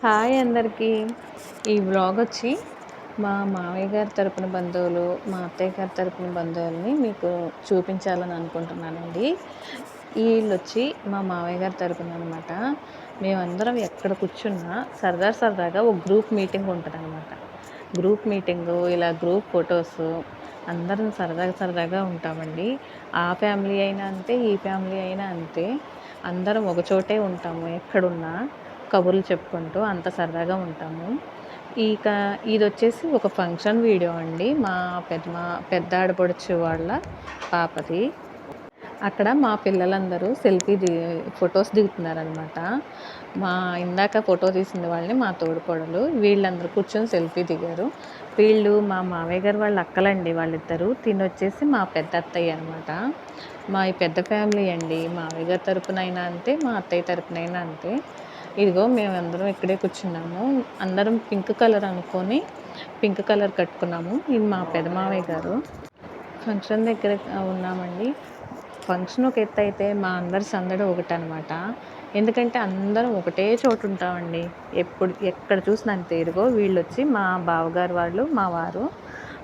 Hi అందరికీ. ఈ vlog వచ్చి మా మామయ్య గారి తరపున బంధువులు మా అత్తయ్య గారి తరపున బంధువుల్ని మీకు చూపించాలని అనుకుంటున్నానండి. వీళ్ళు వచ్చి మా మామయ్య గారి తరపున అనమాట మేమందరం ఎక్కడ కూర్చున్నా సరదా సరదాగా ఒక గ్రూప్ మీటింగ్ ఉంటుంది అనమాట గ్రూప్ మీటింగు ఇలా గ్రూప్ ఫొటోస్ అందరం సరదాగా సరదాగా ఉంటామండి. ఆ ఫ్యామిలీ అయినా అంతే ఈ ఫ్యామిలీ అయినా అంతే. అందరం ఒకచోటే ఉంటాము ఎక్కడున్నా. కబుర్లు చెప్పుకుంటూ అంత సరదాగా ఉంటాము. ఇక ఇది వచ్చేసి ఒక ఫంక్షన్ వీడియో అండి. మా పెద్ద పెద్ద ఆడపడుచు వాళ్ళ పాపది. అక్కడ మా పిల్లలందరూ సెల్ఫీ ది ఫొటోస్ దిగుతున్నారనమాట మా ఇందాక ఫోటో తీసిన వాళ్ళని మా తోడుకోడలు వీళ్ళందరూ కూర్చొని సెల్ఫీ దిగారు. వీళ్ళు మా మావయ్య గారు వాళ్ళ అక్కలండి వాళ్ళిద్దరూ. తిని వచ్చేసి మా పెద్ద అత్తయ్య అనమాట మా ఈ పెద్ద ఫ్యామిలీ అండి. మావయ్య గారి తరపునైనా అంతే మా అత్తయ్య తరపునైనా అంతే. ఇదిగో మేము అందరం ఇక్కడే కూర్చున్నాము. అందరం పింక్ కలర్ అనుకొని పింక్ కలర్ కట్టుకున్నాము. ఇది మా పెదమావయ్య గారు. ఫంక్షన్ దగ్గర ఉన్నామండి. ఫంక్షన్ ఒక ఎత్తు అయితే మా అందరి సందడి ఒకటి అనమాట ఎందుకంటే అందరం ఒకటే చోటు ఉంటామండి. ఎప్పుడు ఎక్కడ చూసినా అంతే. ఇదిగో వీళ్ళు వచ్చి మా బావగారు వాళ్ళు మా వారు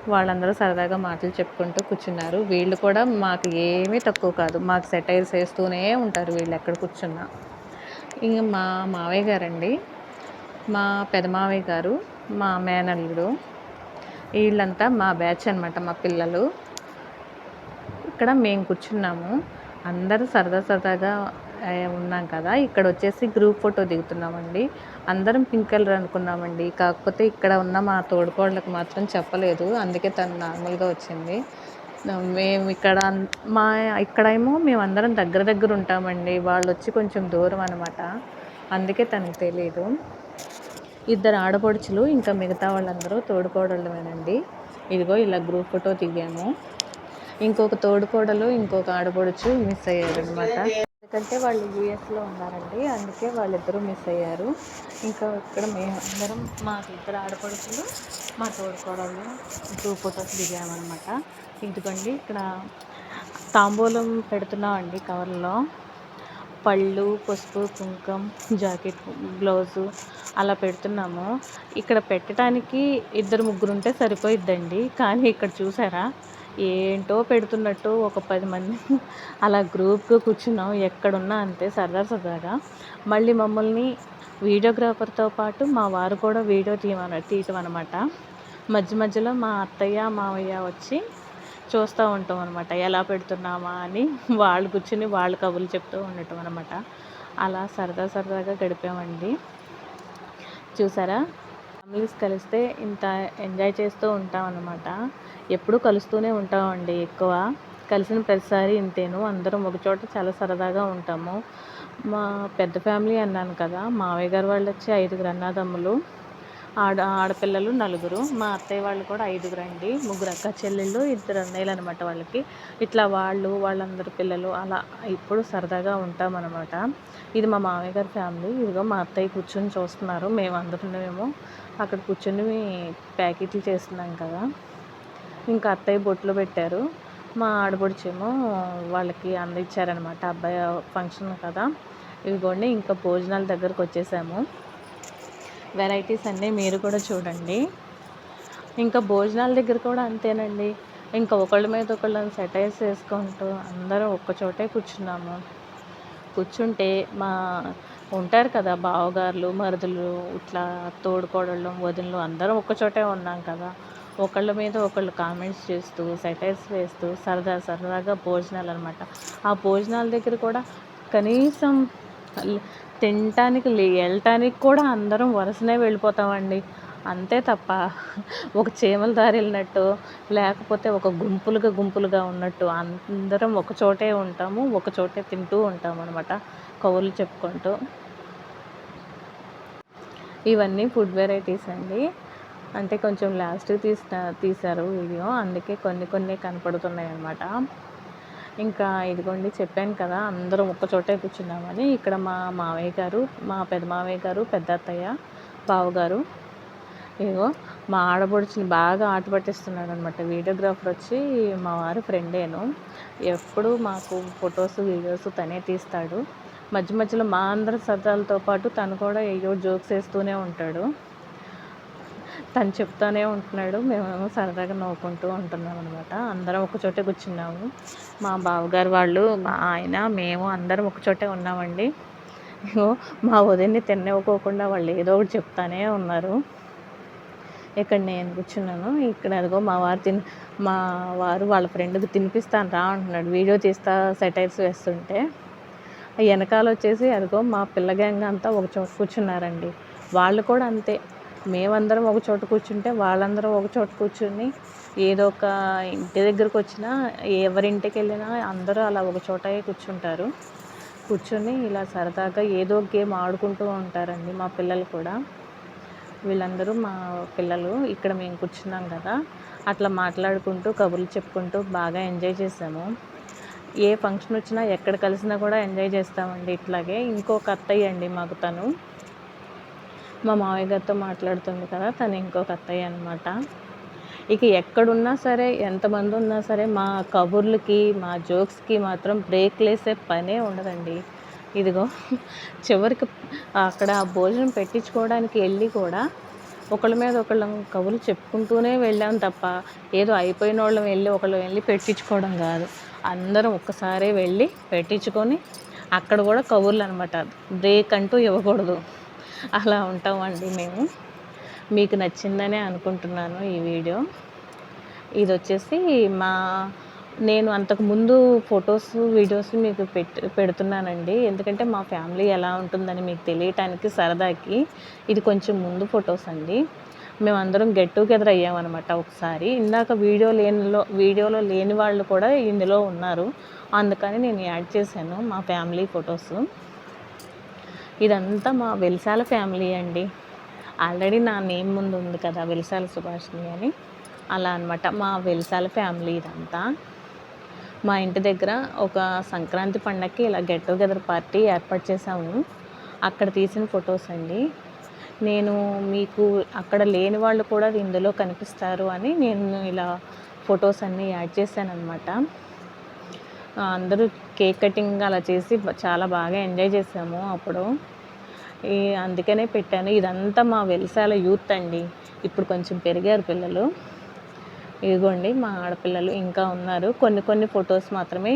వాళ్ళందరూ సరదాగా మాటలు చెప్పుకుంటూ కూర్చున్నారు. వీళ్ళు కూడా మాకు ఏమీ తక్కువ కాదు. మాకు సెటైర్స్ వేస్తూనే ఉంటారు వీళ్ళు ఎక్కడ కూర్చున్నా. ఇంక మా మావయ్య గారండి. మా పెదమావయ్య గారు మా మేనల్లుడు. వీళ్ళంతా మా బ్యాచ్ అనమాట మా పిల్లలు. ఇక్కడ మేము కూర్చున్నాము. అందరూ సరదా సరదాగా ఉన్నాం కదా. ఇక్కడ వచ్చేసి గ్రూప్ ఫోటో దిగుతున్నామండి. అందరం పింక్ కలర్ అనుకున్నామండి. కాకపోతే ఇక్కడ ఉన్న మా తోడుకోళ్ళకి మాత్రం చెప్పలేదు. అందుకే తను నార్మల్గా వచ్చింది. మేము ఇక్కడ మా ఇక్కడేమో మేమందరం దగ్గర దగ్గర ఉంటామండి. వాళ్ళు వచ్చి కొంచెం దూరం అనమాట అందుకే తనకు తెలియదు ఇద్దరు ఆడపడుచులు ఇంకా మిగతా వాళ్ళందరూ తోడుకోడళ్ళమేనండి. ఇదిగో ఇలా గ్రూప్ ఫోటో దిగాము. ఇంకొక తోడుకోడలు ఇంకొక ఆడపడుచు మిస్ అయ్యారు అనమాట ఎందుకంటే వాళ్ళు యూఎస్లో ఉన్నారండి. అందుకే వాళ్ళిద్దరూ మిస్ అయ్యారు. ఇంకా ఇక్కడ మేము అందరం మా ఇద్దరు ఆడపడుచులు మా తోడుకోడలు గ్రూప్ ఫొటోస్ దిగామన్నమాట. ఇదిగోండి ఇక్కడ తాంబూలం పెడుతున్నామండి కవర్లో. పళ్ళు పసుపు కుంకం జాకెట్ బ్లౌజు అలా పెడుతున్నాము. ఇక్కడ పెట్టడానికి ఇద్దరు ముగ్గురు ఉంటే సరిపోయిద్దండి. కానీ ఇక్కడ చూసారా? ఏంటో పెడుతున్నట్టు ఒక పది మంది అలా గ్రూప్గా కూర్చున్నాం. ఎక్కడున్నా అంతే సరదా సరదాగా. మళ్ళీ మమ్మల్ని వీడియోగ్రాఫర్తో పాటు మా వారు కూడా వీడియో తీయమన తీయటం అనమాట మధ్య మధ్యలో మా అత్తయ్య మావయ్య వచ్చి చూస్తూ ఉంటాం అనమాట. ఎలా పెడుతున్నామా అని వాళ్ళు కూర్చుని వాళ్ళు కబుర్లు చెప్తూ ఉండటం అనమాట. అలా సరదా సరదాగా గడిపామండి. చూసారా? ఫ్యామిలీస్ కలిస్తే ఇంత ఎంజాయ్ చేస్తూ ఉంటాం అనమాట. ఎప్పుడూ కలుస్తూనే ఉంటామండి ఎక్కువ. కలిసిన ప్రతిసారి ఇంతేను. అందరం ఒకచోట చాలా సరదాగా ఉంటాము. మా పెద్ద ఫ్యామిలీ అన్నాను కదా మావయ్య గారు వాళ్ళు వచ్చి ఐదుగురు అన్నదమ్ములు ఆడ ఆడపిల్లలు నలుగురు మా అత్తయ్య వాళ్ళు కూడా ఐదుగురు అండి ముగ్గురు అక్క చెల్లెళ్ళు ఇద్దరు అన్నయ్యలు అనమాట వాళ్ళకి. ఇట్లా వాళ్ళు వాళ్ళందరి పిల్లలు అలా ఇప్పుడు సరదాగా ఉంటామన్నమాట. ఇది మా మామయ్య గారి ఫ్యామిలీ. ఇదిగో మా అత్తయ్య కూర్చొని చూస్తున్నారు. మేము అందరం అక్కడ కూర్చొని ప్యాకెట్లు చేస్తున్నాం కదా. ఇంకా అత్తయ్య బొట్లు పెట్టారు. మా ఆడపడుచేమో వాళ్ళకి అందించారనమాట అబ్బాయి ఫంక్షన్ కదా. ఇదిగోండి ఇంకా భోజనాల దగ్గరకు వచ్చేసాము. వెరైటీస్ అన్నీ మీరు కూడా చూడండి. ఇంకా భోజనాల దగ్గర కూడా అంతేనండి. ఇంకా ఒకళ్ళ మీద ఒకళ్ళని సెటైర్స్ వేసుకుంటూ అందరం ఒక్కచోటే కూర్చున్నాము. కూర్చుంటే మా ఉంటారు కదా బావగారులు మరుదులు ఇట్లా తోడుకోడళ్ళు వదినలు అందరం ఒక్కచోటే ఉన్నాం కదా. ఒకళ్ళ మీద ఒకళ్ళు కామెంట్స్ చేస్తూ సెటైర్స్ వేస్తూ సరదా సరదాగా భోజనాలు అనమాట ఆ భోజనాల దగ్గర కూడా కనీసం తినటానికి వెళ్ళటానికి కూడా అందరం వరుసనే వెళ్ళిపోతామండి. అంతే తప్ప ఒక చీమల దారి వెళ్ళినట్టు లేకపోతే ఒక గుంపులుగా గుంపులుగా ఉన్నట్టు అందరం ఒక చోటే ఉంటాము ఒక చోటే తింటూ ఉంటాం అనమాట కవులు చెప్పుకుంటూ. ఇవన్నీ ఫుడ్ వెరైటీస్ అండి. అంటే కొంచెం లాస్ట్ తీసిన తీశారు వీడియో అందుకే కొన్ని కొన్ని కనపడుతున్నాయి అన్నమాట ఇంకా ఇదిగోండి చెప్పాను కదా అందరం ఒక్క చోటే కూర్చున్నామని. ఇక్కడ మా మావయ్య గారు మా పెద్ద మావయ్య గారు పెద్ద అత్తయ్య బావగారు ఇదిగో మా ఆడబొడుచుని బాగా ఆట పట్టిస్తున్నాడు అనమాట వీడియోగ్రాఫర్ వచ్చి మా వారు ఫ్రెండేను ఎప్పుడు మాకు ఫొటోస్ వీడియోస్ తనే తీస్తాడు. మధ్య మధ్యలో మా అందరి సరదాలతో పాటు తను కూడా ఏదో జోక్స్ వేస్తూనే ఉంటాడు. తను చెప్తూనే ఉంటున్నాడు. మేమేమో సరదాగా నవ్వుకుంటూ ఉంటున్నాం అనమాట అందరం ఒక చోటే కూర్చున్నాము. మా బావగారు వాళ్ళు మా ఆయన మేము అందరం ఒక చోటే ఉన్నామండి. మా ఉదయాన్ని తిన్నవ్వుకోకుండా వాళ్ళు ఏదో ఒకటి చెప్తానే ఉన్నారు. ఇక్కడ నేను కూర్చున్నాను. ఇక్కడ అదిగో మా వారు తిని మా వారు వాళ్ళ ఫ్రెండ్కి తినిపిస్తాను రా అంటున్నాడు. వీడియో తీస్తా సెటైర్స్ వేస్తుంటే. వెనకాల వచ్చేసి అదిగో మా పిల్ల గ్యాంగ్ అంతా ఒక చోట కూర్చున్నారండి. వాళ్ళు కూడా అంతే. మేమందరం ఒక చోట కూర్చుంటే వాళ్ళందరూ ఒక చోట కూర్చుని ఏదో ఒక ఇంటి దగ్గరకు వచ్చినా ఎవరింటికి వెళ్ళినా అందరూ అలా ఒక చోటే కూర్చుంటారు. కూర్చొని ఇలా సరదాగా ఏదో గేమ్ ఆడుకుంటూ ఉంటారండి మా పిల్లలు కూడా. వీళ్ళందరూ మా పిల్లలు ఇక్కడ మేము కూర్చున్నాం కదా అట్లా మాట్లాడుకుంటూ కబుర్లు చెప్పుకుంటూ బాగా ఎంజాయ్ చేసాము. ఏ ఫంక్షన్ వచ్చినా ఎక్కడ కలిసినా కూడా ఎంజాయ్ చేస్తామండి ఇట్లాగే. ఇంకొక అత్తయ్య అండి మాకు తను. మా మావయ్య గారితో మాట్లాడుతుంది కదా తను ఇంకొక అత్తయ్య అనమాట ఇక ఎక్కడున్నా సరే ఎంతమంది ఉన్నా సరే మా కబుర్లకి మా జోక్స్కి మాత్రం బ్రేక్ లేసే పనే ఉండదండి. ఇదిగో చివరికి అక్కడ భోజనం పెట్టించుకోవడానికి వెళ్ళి కూడా ఒకళ్ళ మీద ఒకళ్ళం కబుర్లు చెప్పుకుంటూనే వెళ్ళాం తప్ప ఏదో అయిపోయిన వాళ్ళం వెళ్ళి ఒకళ్ళు వెళ్ళి పెట్టించుకోవడం కాదు. అందరం ఒక్కసారే వెళ్ళి పెట్టించుకొని అక్కడ కూడా కబుర్లు అనమాట బ్రేక్ అంటూ ఇవ్వకూడదు. అలా ఉంటామండి మేము. మీకు నచ్చిందనే అనుకుంటున్నాను ఈ వీడియో. ఇది వచ్చేసి మా నేను అంతకుముందు ఫొటోస్ వీడియోస్ మీకు పెట్ పెడుతున్నానండి. ఎందుకంటే మా ఫ్యామిలీ ఎలా ఉంటుందని మీకు తెలియటానికి సరదాకి ఇది కొంచెం ముందు ఫొటోస్ అండి. మేమందరం గెట్ టుగెదర్ అయ్యామన్నమాట ఒకసారి. ఇందాక వీడియో లేనిలో వీడియోలో లేని వాళ్ళు కూడా ఇందులో ఉన్నారు. అందుకని నేను యాడ్ చేశాను మా ఫ్యామిలీ ఫొటోస్. ఇదంతా మా వెలిసాల ఫ్యామిలీ అండి. ఆల్రెడీ నా నేమ్ ముందు ఉంది కదా వెలిసాల సుభాషిణి అని. అలా అనమాట మా వెలిసాల ఫ్యామిలీ ఇదంతా. మా ఇంటి దగ్గర ఒక సంక్రాంతి పండగకి ఇలా గెట్ టుగెదర్ పార్టీ ఏర్పాటు చేసాము అక్కడ తీసిన ఫొటోస్ అండి. నేను మీకు అక్కడ లేని వాళ్ళు కూడా ఇందులో కనిపిస్తారు అని నేను ఇలా ఫొటోస్ అన్నీ యాడ్ చేశాను అనమాట అందరూ కేక్ కటింగ్ అలా చేసి చాలా బాగా ఎంజాయ్ చేసాము అప్పుడు. ఈ అందుకనే పెట్టాను. ఇదంతా మా వెలిసాల యూత్ అండి. ఇప్పుడు కొంచెం పెరిగారు పిల్లలు. ఇదిగోండి మా ఆడపిల్లలు ఇంకా ఉన్నారు. కొన్ని కొన్ని ఫొటోస్ మాత్రమే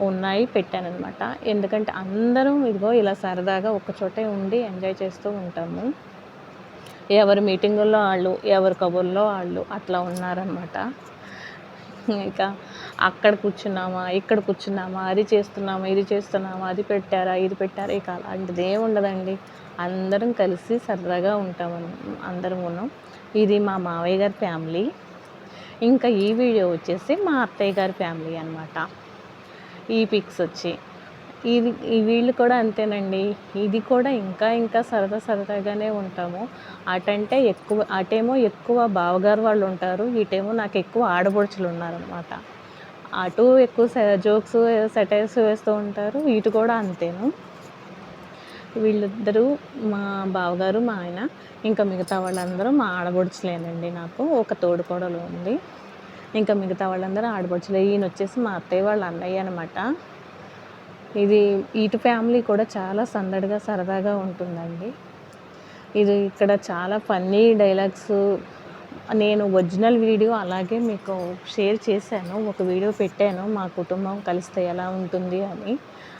ఉన్నాయి పెట్టానమాట ఎందుకంటే అందరం ఇదిగో ఇలా సరదాగా చోటే ఉండి ఎంజాయ్ చేస్తూ ఉంటాము. ఎవరి మీటింగుల్లో వాళ్ళు ఎవరి కబుర్లో వాళ్ళు అట్లా ఉన్నారనమాట ఇంకా అక్కడ కూర్చున్నామా ఇక్కడ కూర్చున్నామా అది చేస్తున్నామా ఇది చేస్తున్నామా అది పెట్టారా ఇది పెట్టారా ఇక అలాంటిది ఏమి ఉండదండి. అందరం కలిసి సరదాగా ఉంటాం అందరం ఉన్నాం. ఇది మా మావయ్య గారి ఫ్యామిలీ. ఇంకా ఈ వీడియో వచ్చేసి మా అత్తయ్య గారి ఫ్యామిలీ అనమాట ఈ పిక్స్ వచ్చి. ఇది వీళ్ళు కూడా అంతేనండి. ఇది కూడా ఇంకా ఇంకా సరదా సరదాగానే ఉంటాము. అటంటే ఎక్కువ అటేమో ఎక్కువ బావగారు వాళ్ళు ఉంటారు. ఇటేమో నాకు ఎక్కువ ఆడపడుచులు ఉన్నారనమాట అటు ఎక్కువ జోక్స్ సెటైర్స్ వేస్తూ ఉంటారు. ఇటు కూడా అంతేను. వీళ్ళిద్దరూ మా బావగారు మా ఆయన ఇంకా మిగతా వాళ్ళందరూ మా ఆడబడుచులేనండి నాకు. ఒక తోడుకోడలు ఉంది. ఇంకా మిగతా వాళ్ళందరూ ఆడబడుచులే ఈయన వచ్చేసి మా అత్తయ్య వాళ్ళ అన్నయ్య అనమాట ఇది ఇటు ఫ్యామిలీ కూడా చాలా సందడిగా సరదాగా ఉంటుందండి. ఇది ఇక్కడ చాలా ఫన్నీ డైలాగ్స్. నేను ఒరిజినల్ వీడియో అలాగే మీకు షేర్ చేశాను ఒక వీడియో పెట్టాను మా కుటుంబం కలిస్తే ఎలా ఉంటుంది అని.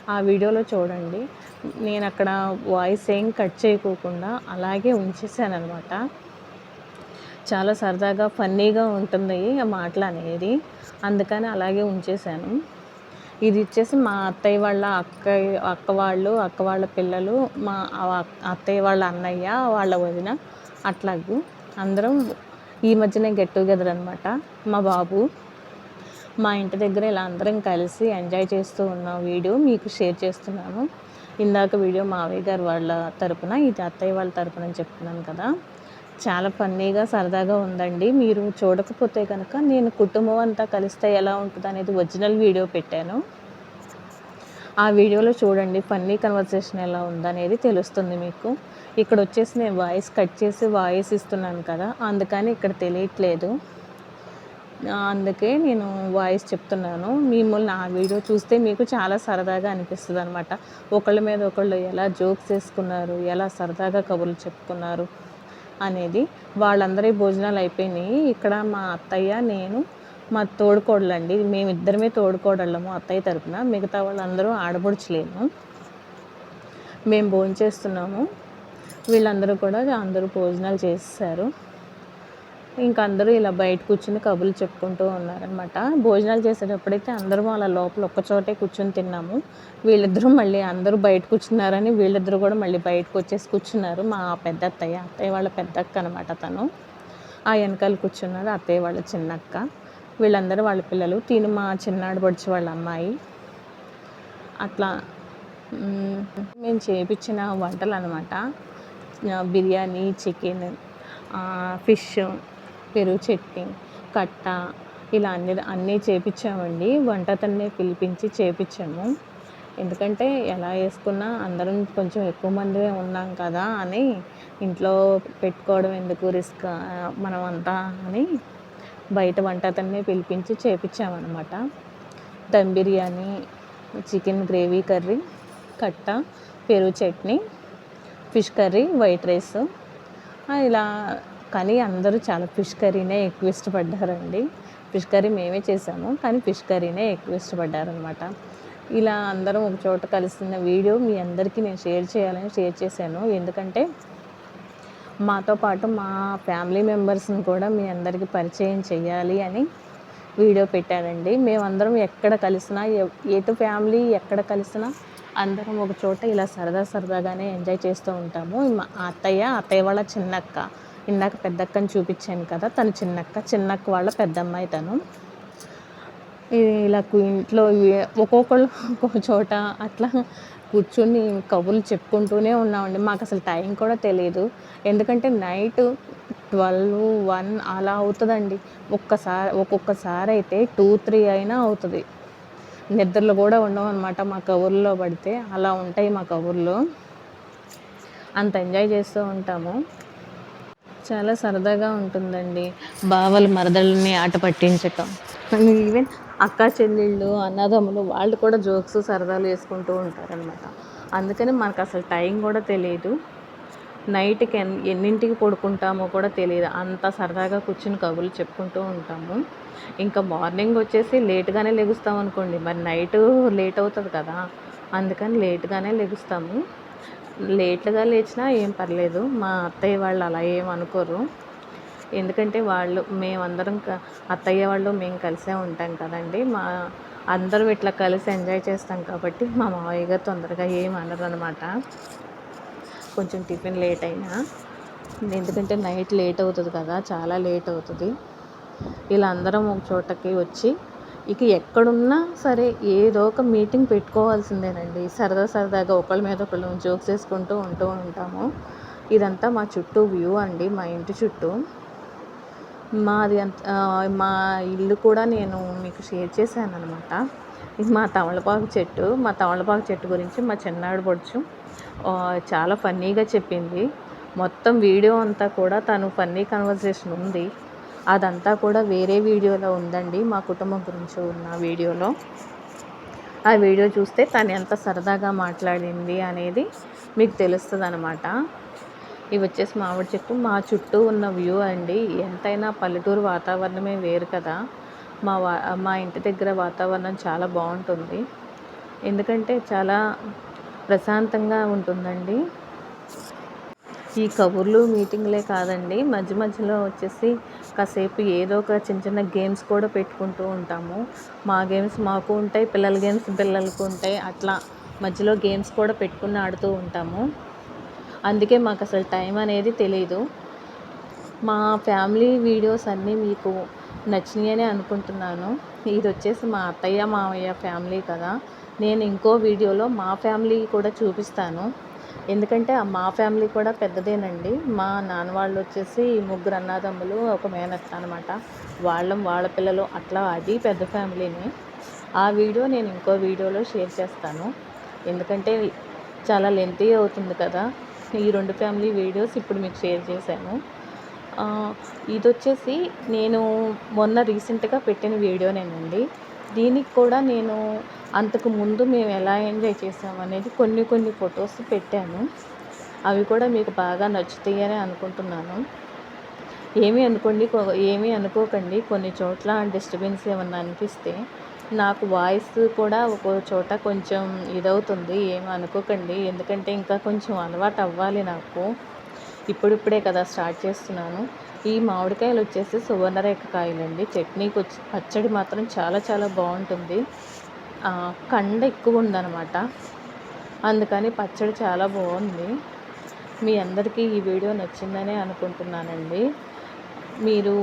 ఆ వీడియోలో చూడండి. నేను అక్కడ వాయిస్ ఏం కట్ చేయకోకుండా అలాగే ఉంచేసాను అనమాట చాలా సరదాగా ఫన్నీగా ఉంటుంది మాటలు అనేది. అందుకని అలాగే ఉంచేసాను ఇది వచ్చేసి మా అత్తయ్య వాళ్ళ అక్క అక్క వాళ్ళు అక్క వాళ్ళ పిల్లలు మా అత్తయ్య వాళ్ళ అన్నయ్య వాళ్ళ వదిన అట్లాగూ అందరం ఈ మధ్యనే గెట్ టుగెదర్ అనమాట మా బాబు మా ఇంటి దగ్గర ఇలా అందరం కలిసి ఎంజాయ్ చేస్తూ ఉన్న వీడియో మీకు షేర్ చేస్తున్నాను. ఇందాక వీడియో మావయ్య గారు వాళ్ళ తరపున ఇది అత్తయ్య వాళ్ళ తరపున చెప్తున్నాను కదా. చాలా ఫన్నీగా సరదాగా ఉందండి. మీరు చూడకపోతే కనుక నేను కుటుంబం అంతా కలిస్తే ఎలా ఉంటుంది అనేది ఒరిజినల్ వీడియో పెట్టాను. ఆ వీడియోలో చూడండి ఫన్నీ కన్వర్సేషన్ ఎలా ఉందనేది తెలుస్తుంది మీకు. ఇక్కడ వచ్చేసి నేను వాయిస్ కట్ చేసి వాయిస్ ఇస్తున్నాను కదా అందుకని ఇక్కడ తెలియట్లేదు. అందుకే నేను వాయిస్ చెప్తున్నాను. మిమ్మల్ని ఆ వీడియో చూస్తే మీకు చాలా సరదాగా అనిపిస్తుంది అనమాట ఒకళ్ళ మీద ఒకళ్ళు ఎలా జోక్స్ వేసుకున్నారు ఎలా సరదాగా కబుర్లు చెప్పుకున్నారు అనేది వాళ్ళందరి భోజనాలు అయిపోయినాయి. ఇక్కడ మా అత్తయ్య నేను మా తోడుకోడలండి. మేమిద్దరమే తోడుకోడళ్ళము అత్తయ్య తరపున. మిగతా వాళ్ళందరూ ఆడపడుచులేము. మేము భోజనం చేస్తున్నాము వీళ్ళందరూ కూడా అందరూ భోజనాలు చేసేసారు. ఇంకా అందరూ ఇలా బయట కూర్చుని కబుర్లు చెప్పుకుంటూ ఉన్నారనమాట భోజనాలు చేసేటప్పుడైతే అందరూ అలా లోపల ఒక్కచోటే కూర్చొని తిన్నాము. వీళ్ళిద్దరూ మళ్ళీ అందరూ బయట కూర్చున్నారని వీళ్ళిద్దరూ కూడా మళ్ళీ బయటకు వచ్చేసి కూర్చున్నారు. మా పెద్ద అత్తయ్య అత్తయ్య వాళ్ళ పెద్ద అక్క అనమాట తను. ఆ వెనకాల కూర్చున్నారు అత్తయ్య వాళ్ళ చిన్నక్క వీళ్ళందరూ వాళ్ళ పిల్లలు. తిను మా చిన్నాడు పడిచి వాళ్ళ అమ్మాయి. అట్లా మేము చేపించిన వంటలు అనమాట బిర్యానీ చికెన్ ఫిష్ పెరుగు చట్నీ కట్ట ఇలా అన్ని అన్నీ చేపించామండి వంటతన్నే పిలిపించి చేపించాము ఎందుకంటే ఎలా వేసుకున్నా అందరం కొంచెం ఎక్కువ మందిమే ఉన్నాం కదా అని ఇంట్లో పెట్టుకోవడం ఎందుకు రిస్క్ మనం అంతా అని బయట వంటతన్నే పిలిపించి చేపించామన్నమాట dum biryani chicken gravy curry కట్ట పెరుగు chutney fish curry white rice. ఇలా కానీ అందరూ చాలా ఫిష్ కర్రీనే ఎక్కువ ఇష్టపడ్డారండి. ఫిష్ కర్రీ మేమే చేసాము కానీ ఫిష్ కర్రీనే ఎక్కువ ఇష్టపడ్డారనమాట ఇలా అందరం ఒక చోట కలిసిన వీడియో మీ అందరికీ నేను షేర్ చేయాలని షేర్ చేశాను. ఎందుకంటే మాతో పాటు మా ఫ్యామిలీ మెంబర్స్ని కూడా మీ అందరికీ పరిచయం చేయాలి అని వీడియో పెట్టానండి. మేమందరం ఎక్కడ కలిసినా ఎటు ఫ్యామిలీ ఎక్కడ కలిసినా అందరం ఒక చోట ఇలా సరదా సరదాగానే ఎంజాయ్ చేస్తూ ఉంటాము. మా అత్తయ్య అత్తయ్య వాళ్ళ చిన్నక్క. ఇందాక పెద్దక్కని చూపించాను కదా తను చిన్నక్క చిన్నక్క వాళ్ళ పెద్దమ్మాయి తను. ఇలా ఇంట్లో ఒక్కొక్కళ్ళు ఒక్కొక్క చోట అట్లా కూర్చొని కబుర్లు చెప్పుకుంటూనే ఉన్నామండి. మాకు అసలు టైం కూడా తెలియదు ఎందుకంటే నైట్ ట్వెల్వ్ వన్ అలా అవుతుందండి. ఒక్కసారి ఒక్కొక్కసారి అయితే టూ త్రీ అయినా అవుతుంది. నిద్రలు కూడా ఉండవు అనమాట మా కబుర్లో పడితే. అలా ఉంటాయి మా కబుర్లు. అంత ఎంజాయ్ చేస్తూ ఉంటాము. చాలా సరదాగా ఉంటుందండి. బావలు మరదళ్ళని ఆట పట్టించటం. ఈవెన్ అక్క చెల్లెళ్ళు అన్నదమ్ములు వాళ్ళు కూడా జోక్స్ సరదాలు వేసుకుంటూ ఉంటారనమాట అందుకని మనకు అసలు టైం కూడా తెలియదు. నైట్కి ఎన్ ఎన్నింటికి పడుకుంటామో కూడా తెలియదు. అంత సరదాగా కూర్చుని కబుర్లు చెప్పుకుంటూ ఉంటాము. ఇంకా మార్నింగ్ వచ్చేసి లేట్గానే లెగుస్తాం అనుకోండి మరి నైట్ లేట్ అవుతుంది కదా. అందుకని లేట్గానే లెగుస్తాము. లేట్గా లేచినా ఏం పర్లేదు. మా అత్తయ్య వాళ్ళు అలా ఏం అనుకోరు. ఎందుకంటే వాళ్ళు మేమందరం అత్తయ్య వాళ్ళు మేము కలిసే ఉంటాం కదండి. మా అందరం ఇట్లా కలిసి ఎంజాయ్ చేస్తాం కాబట్టి మా మావయ్య గారు తొందరగా ఏం అనరు అనమాట కొంచెం టిఫిన్ లేట్ అయినా. ఎందుకంటే నైట్ లేట్ అవుతుంది కదా చాలా లేట్ అవుతుంది. ఇలా అందరం ఒక చోటకి వచ్చి ఇక ఎక్కడున్నా సరే ఏదో ఒక మీటింగ్ పెట్టుకోవాల్సిందేనండి. సరదా సరదాగా ఒకళ్ళ మీద ఒకళ్ళు జోక్స్ వేసుకుంటూ ఉంటూ ఉంటాము. ఇదంతా మా చుట్టూ వ్యూ అండి మా ఇంటి చుట్టూ. మాది అంత మా ఇల్లు కూడా నేను మీకు షేర్ చేశాను అనమాట ఇది మా తమలపాకు చెట్టు. మా తమలపాకు చెట్టు గురించి మా చిన్నాడు పొడుచు చాలా ఫన్నీగా చెప్పింది. మొత్తం వీడియో అంతా కూడా తను ఫన్నీ కన్వర్జేషన్ ఉంది. అదంతా కూడా వేరే వీడియోలో ఉందండి మా కుటుంబం గురించి ఉన్న వీడియోలో. ఆ వీడియో చూస్తే తను ఎంత సరదాగా మాట్లాడింది అనేది మీకు తెలుస్తుంది అనమాట ఇవి వచ్చేసి మామిడి చెట్టు మా చుట్టూ ఉన్న వ్యూ అండి ఎంతైనా పల్లెటూరు వాతావరణమే వేరు కదా. మా వా మా ఇంటి దగ్గర వాతావరణం చాలా బాగుంటుంది. ఎందుకంటే చాలా ప్రశాంతంగా ఉంటుందండి. ఈ కబుర్లు మీటింగ్లే కాదండి మధ్య మధ్యలో వచ్చేసి కాసేపు ఏదో ఒక చిన్న చిన్న గేమ్స్ కూడా పెట్టుకుంటూ ఉంటాము. మా గేమ్స్ మాకు ఉంటాయి పిల్లల గేమ్స్ పిల్లలకు ఉంటాయి. అట్లా మధ్యలో గేమ్స్ కూడా పెట్టుకుని ఆడుతూ ఉంటాము. అందుకే మాకు అసలు టైం అనేది తెలియదు మా ఫ్యామిలీ వీడియోస్ అన్నీ మీకు నచ్చినాయని అనుకుంటున్నాను. ఇది వచ్చేసి మా అత్తయ్య మామయ్య ఫ్యామిలీ కదా. నేను ఇంకో వీడియోలో మా ఫ్యామిలీ కూడా చూపిస్తాను. ఎందుకంటే మా ఫ్యామిలీ కూడా పెద్దదేనండి. మా నాన్న వాళ్ళు వచ్చేసి ముగ్గురు అన్నదమ్ములు ఒక మేనత్త అనమాట వాళ్ళం వాళ్ళ పిల్లలు అట్లా అది పెద్ద ఫ్యామిలీని. ఆ వీడియో నేను ఇంకో వీడియోలో షేర్ చేస్తాను. ఎందుకంటే చాలా లెంతీ అవుతుంది కదా. ఈ రెండు ఫ్యామిలీ వీడియోస్ ఇప్పుడు మీకు షేర్ చేశాను. ఇది వచ్చేసి నేను మొన్న రీసెంట్గా పెట్టిన వీడియోనేనండి. దీనికి కూడా నేను అంతకు ముందు మేము ఎలా ఎంజాయ్ చేసాము అనేది కొన్ని కొన్ని ఫొటోస్ పెట్టాను. అవి కూడా మీకు బాగా నచ్చుతాయని అనుకుంటున్నాను. ఏమీ అనుకోండి ఏమీ అనుకోకండి. కొన్ని చోట్ల డిస్టర్బెన్స్ ఏమన్నా అనిపిస్తే నాకు వాయిస్ కూడా ఒక్కో చోట కొంచెం ఇదవుతుంది. ఏమీ అనుకోకండి. ఎందుకంటే ఇంకా కొంచెం అలవాటు అవ్వాలి నాకు. ఇప్పుడిప్పుడే కదా స్టార్ట్ చేస్తున్నాను. ఈ మామిడికాయలు వచ్చేసి సువర్ణరేఖ కాయలండి. చట్నీకి వచ్చి పచ్చడి మాత్రం చాలా చాలా బాగుంటుంది. కండ ఎక్కువ ఉందన్నమాట. అందుకని పచ్చడి చాలా బాగుంది. మీ అందరికీ ఈ వీడియో నచ్చిందనే అనుకుంటున్నానండి. మీరు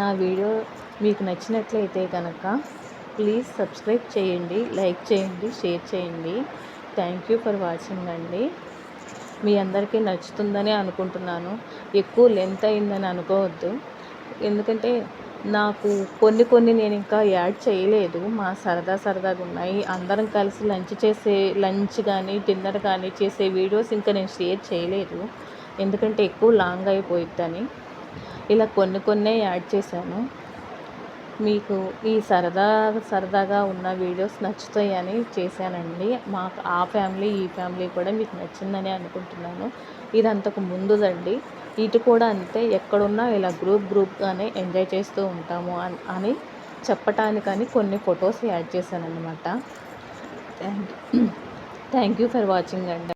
నా వీడియో మీకు నచ్చినట్లయితే కనుక ప్లీజ్ సబ్స్క్రైబ్ చేయండి లైక్ చేయండి షేర్ చేయండి. థ్యాంక్ యూ ఫర్ వాచింగ్ అండి. మీ అందరికీ నచ్చుతుందని అనుకుంటున్నాను. ఎక్కువ లెంత్ అయిందని అనుకోవద్దు. ఎందుకంటే నాకు కొన్ని కొన్ని నేను ఇంకా యాడ్ చేయలేదు. మా సరదా సరదాగా ఉన్నాయి. అందరం కలిసి లంచ్ చేసే లంచ్ కానీ డిన్నర్ కానీ చేసే వీడియోస్ ఇంకా నేను షేర్ చేయలేదు. ఎందుకంటే ఎక్కువ లాంగ్ అయిపోయిద్దని. ఇలా కొన్ని కొన్నే యాడ్ చేశాను. మీకు ఈ సరదా సరదాగా ఉన్న వీడియోస్ నచ్చుతాయని చేశానండి. మాకు ఆ ఫ్యామిలీ ఈ ఫ్యామిలీ కూడా మీకు నచ్చిందని అనుకుంటున్నాను. ఇది అంతకు ముందుదండి. ఇటు కూడా అంతే. ఎక్కడున్నా ఇలా గ్రూప్ గ్రూప్గానే ఎంజాయ్ చేస్తూ ఉంటాము అని అని చెప్పటానికని కొన్ని ఫొటోస్ యాడ్ చేశాను అనమాట thank thank you for watching అండి.